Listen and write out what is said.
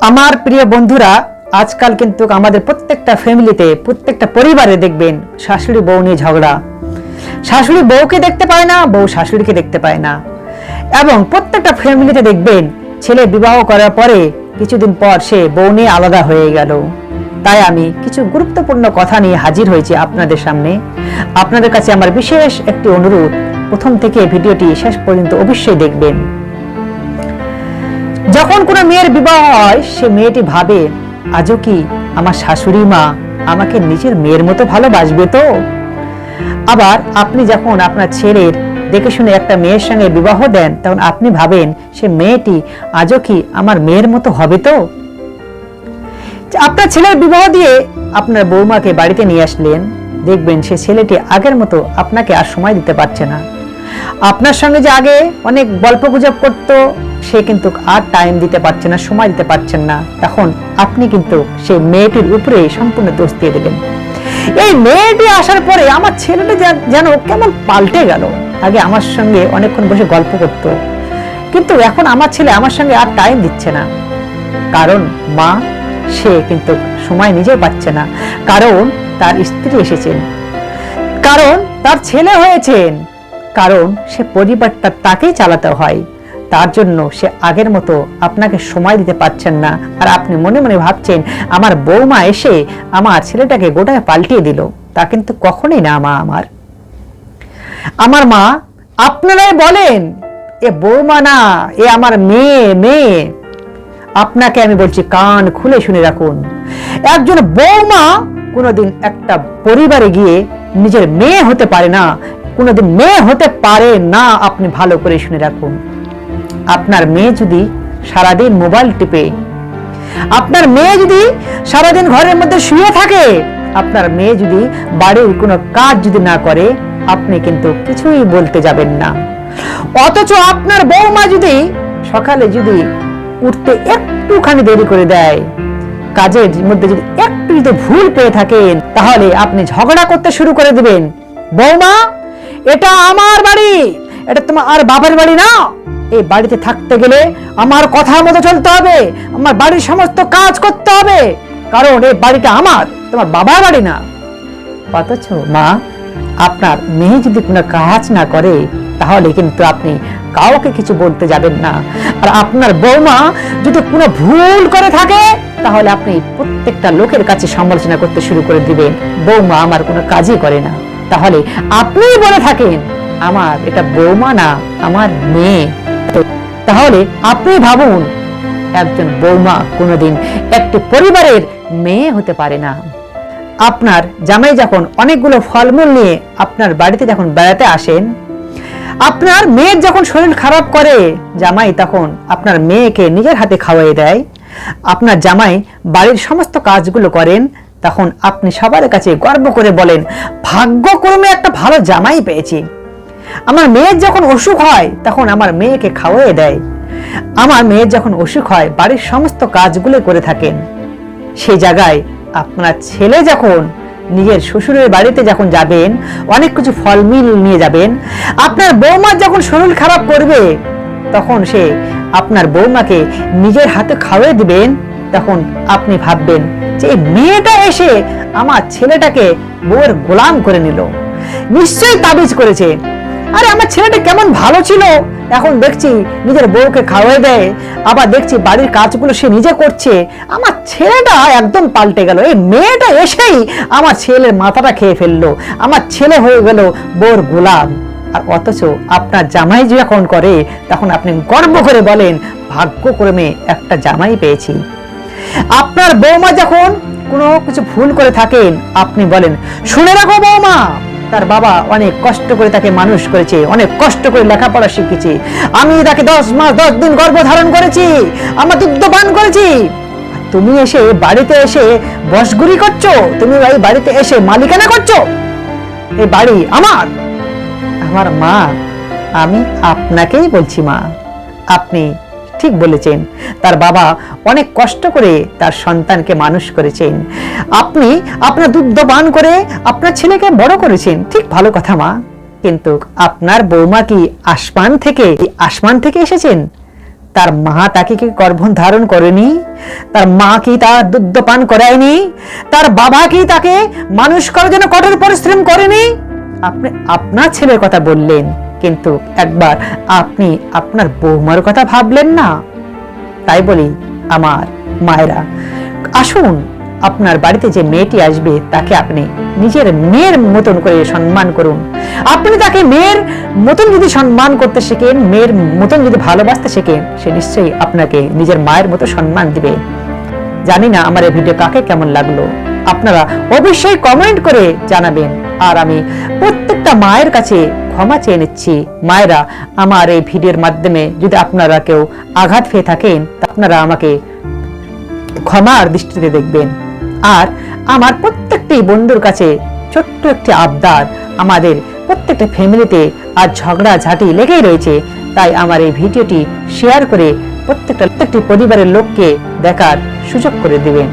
আমার প্রিয় বন্ধুরা, আজকাল কিন্তু আমাদের প্রত্যেকটা ফ্যামিলিতে, প্রত্যেকটা পরিবারে দেখবেন শাশুড়ি বউ নিয়ে ঝগড়া। শাশুড়ি বউকে দেখতে পায় না, বউ শাশুড়িকে দেখতে পায় না। এবং প্রত্যেকটা ফ্যামিলিতে দেখবেন, ছেলে বিবাহ করার পরে কিছুদিন পর সে বউ নিয়ে আলাদা হয়ে গেল। তাই আমি কিছু গুরুত্বপূর্ণ কথা নিয়ে হাজির হয়েছি আপনাদের সামনে। আপনাদের কাছে আমার বিশেষ একটি অনুরোধ, প্রথম থেকে ভিডিওটি শেষ পর্যন্ত অবশ্যই দেখবেন। যখন কোনো মেয়ের বিবাহ হয়, সে মেয়েটি ভাবে, আজও কি আমার শাশুড়ি মা আমাকে নিজের মেয়ের মতো ভালোবাসবে তো? আবার আপনি যখন আপনার ছেলের দেখে শুনে একটা মেয়ের সঙ্গে বিবাহ দেন, তখন আপনি ভাবেন, সে মেয়েটি আজও কি আমার মেয়ের মতো হবে তো? আপনার ছেলের বিবাহ দিয়ে আপনার বৌমাকে বাড়িতে নিয়ে আসলেন। দেখবেন সে ছেলেটি আগের মতো আপনাকে আর সময় দিতে পারছে না। আপনার সঙ্গে যে আগে অনেক গল্প গুজব করতো, সে কিন্তু আর টাইম দিতে পারছে না, সময় দিতে পারছেন না। তখন আপনি কিন্তু সেই মেয়েটির উপরে সম্পূর্ণ দোষ দিয়ে দেবেন এই মেয়েটি আসার পরে আমার ছেলেটা যেন কেমন পাল্টে গেল। আগে আমার সঙ্গে অনেকক্ষণ বসে গল্প করত। কিন্তু এখন আমার ছেলে আমার সঙ্গে আর টাইম দিচ্ছে না। কারণ মা, সে কিন্তু সময় নিজে পাচ্ছে না। কারণ তার স্ত্রী এসেছেন। কারণ তার ছেলে হয়েছেন। কারণ সে পরিবারটা তাকেই চালাতে হয়। তার জন্য সে আগের মতো আপনাকে সময় দিতে পারছেন না। আর আপনি মনে মনে ভাবছেন, আমার বৌমা এসে আমার ছেলেটাকে গোটায় পাল্টিয়ে দিল। তা কিন্তু কখনোই না মা আমার। আমার মা, আপনারাই বলেন, এ বৌমা না, এ আমার মেয়ে মেয়ে। আপনাকে আমি বলছি, কান খুলে শুনে রাখুন। একজন বৌমা কোনোদিন একটা পরিবারে গিয়ে নিজের মেয়ে হতে পারে না। কোনোদিন মেয়ে হতে পারে না, আপনি ভালো করে শুনে রাখুন। আপনার মেয়ে যদি সারাদিন মোবাইল টিপে, আপনার মেয়ে যদি সারাদিন ঘরের মধ্যে শুয়ে থাকে, আপনার মেয়ে যদি বাড়ির কোনো কাজ যদি না করে, আপনি কিন্তু কিছুই বলতে যাবেন না। অথচ আপনার বৌমা যদি সকালে যদি উঠতে একটুখানি দেরি করে দেয়, কাজের মধ্যে যদি একটু যদি ভুল পেয়ে থাকেন, তাহলে আপনি ঝগড়া করতে শুরু করে দিবেন। বৌমা এটা আমার বাড়ি। এটা তোমার আর বাবার বাড়ি না। এই বাড়িতে থাকতে গেলে আমার কথা মতো চলতে হবে। আমার বাড়ির সমস্ত কাজ করতে হবে। কারণ এই বাড়িটা আমার, তোমার বাবার বাড়ি না। অথচ মা, আপনার মেয়ে যদি কোনো কাজ না করে, তাহলে কিন্তু আপনি কাউকে কিছু বলতে যাবেন না। আর আপনার বৌমা যদি কোনো ভুল করে থাকে, তাহলে আপনি প্রত্যেকটা লোকের কাছে সমালোচনা করতে শুরু করে দিবেন। বৌমা আমার কোনো কাজই করে না। তাহলে আপনিই বলে থাকেন, আমার এটা বৌমা না, আমার মেয়ে। তাহলে আপনি ভাবুন, একজন বৌমা কোনোদিন একটি পরিবারের মেয়ে হতে পারে না। আপনার জামাই যখন অনেকগুলো ফলমূল নিয়ে আপনার বাড়িতে যখন বেড়াতে আসেন, আপনার মেয়ের যখন শরীর খারাপ করে, জামাই তখন আপনার মেয়েকে নিজের হাতে খাওয়াই দেয়। আপনার জামাই বাড়ির সমস্ত কাজগুলো করেন তখন আপনি সবার কাছে গর্ব করে বলেন, ভাগ্যক্রমে একটা ভালো জামাই পেয়েছি। আমার মেয়ের যখন অসুখ হয়, তখন আমার মেয়েকে খাওয়াই দেয়। আমার মেয়ের যখন অসুখ হয়, বাড়ির সমস্ত কাজগুলো করে থাকেন। সেই জায়গায় আপনার ছেলে যখন, নিজের শ্বশুরের বাড়িতে যখন যাবেন, অনেক কিছু ফলমিল নিয়ে যাবেন, আপনার বৌমার যখন শরীর খারাপ করবে, তখন সে আপনার বৌমাকে নিজের হাতে খাওয়াই দিবেন তখন আপনি ভাববেন যে মেয়েটা এসে আমার ছেলেটাকে বউয়ের গোলাম করে নিল। নিশ্চয়ই তাবিজ করেছে। আরে, আমার ছেলেটা কেমন ভালো ছিল। এখন দেখছি নিজের বউকে খাওয়াই দেয়। আবার দেখছি বাড়ির কাজগুলো সে নিজে করছে। আমার ছেলেটা একদম পাল্টে গেল। এই মেয়েটা এসেই আমার ছেলের মাথাটা খেয়ে ফেলল। আমার ছেলে হয়ে গেল বউর গোলাম। আর অথচ আপনার জামাই যখন করে, তখন আপনি গর্ব করে বলেন, ভাগ্যক্রমে একটা জামাই পেয়েছি। আপনার বৌমা যখন কোনো কিছু ভুল করে থাকেন, আপনি বলেন, শুনে রাখো বৌমা। তার বাবা অনেক কষ্ট করে তাকে মানুষ করেছে, অনেক কষ্ট করে লেখাপড়া শিখেছে। আমি তাকে দশ মাস, দশ দিন গর্ভধারণ করেছি, আমার দুগ্ধ পান করেছি। তুমি এসে বাড়িতে এসে বসগুরি করছ? তুমি এই বাড়িতে এসে মালিকানা করছ? এই বাড়ি আমার? আমার মা, আমি আপনাকেই বলছি মা। আপনি ঠিক বলেছেন। তার বাবা অনেক কষ্ট করে তার সন্তানকে মানুষ করেছেন। আপনি আপনার দুগ্ধ পান করে আপনার ছেলেকে বড় করেছেন। ঠিক ভালো কথা মা। কিন্তু আপনার বৌমা কি আসমান থেকে আসমান থেকে এসেছেন? তার মা তাকে কি গর্ভণ ধারণ করেনি? তার মা কি তার দুগ্ধ পান করায়নি? তার বাবা কি তাকে মানুষ করার জন্য কঠোর পরিশ্রম করেনি? আপনি আপনার ছেলের কথা বললেন। কিন্তু একবার আপনি আপনার বৌমার কথা ভাবলেন না? তাই বলি, আমার মায়েরা, আসুন আপনার বাড়িতে যে মেয়েটি আসবে, তাকে আপনি নিজের মেয়ের মতন করে সম্মান করুন। আপনি তাকে মেয়ের মতন যদি সম্মান করতে শেখেন, মেয়ের মতন যদি ভালোবাসতে শেখেন, সে নিশ্চয়ই আপনাকে নিজের মায়ের মতো সম্মান দিবে। জানি না আমার এই ভিডিও কাকে কেমন লাগল। আপনারা অবশ্যই কমেন্ট করে জানাবেন। আর আমি প্রত্যেকটা মায়ের কাছে ক্ষমা চেয়ে নিচ্ছি। মায়েরা, আমার এই ভিডিওর মাধ্যমে যদি আপনারা কেউ আঘাত পেয়ে থাকেন আপনারা আমাকে ক্ষমার দৃষ্টিতে দেখবেন। আর আমার প্রত্যেকটি বন্ধুর কাছে ছোট্ট একটি আবদার, আমাদের প্রত্যেকটা ফ্যামিলিতে আর ঝগড়া ঝাঁটি লেগেই রয়েছে, তাই আমার এই ভিডিওটি শেয়ার করে প্রত্যেকটা, প্রত্যেকটি পরিবারের লোককে দেখার সুযোগ করে দিবেন।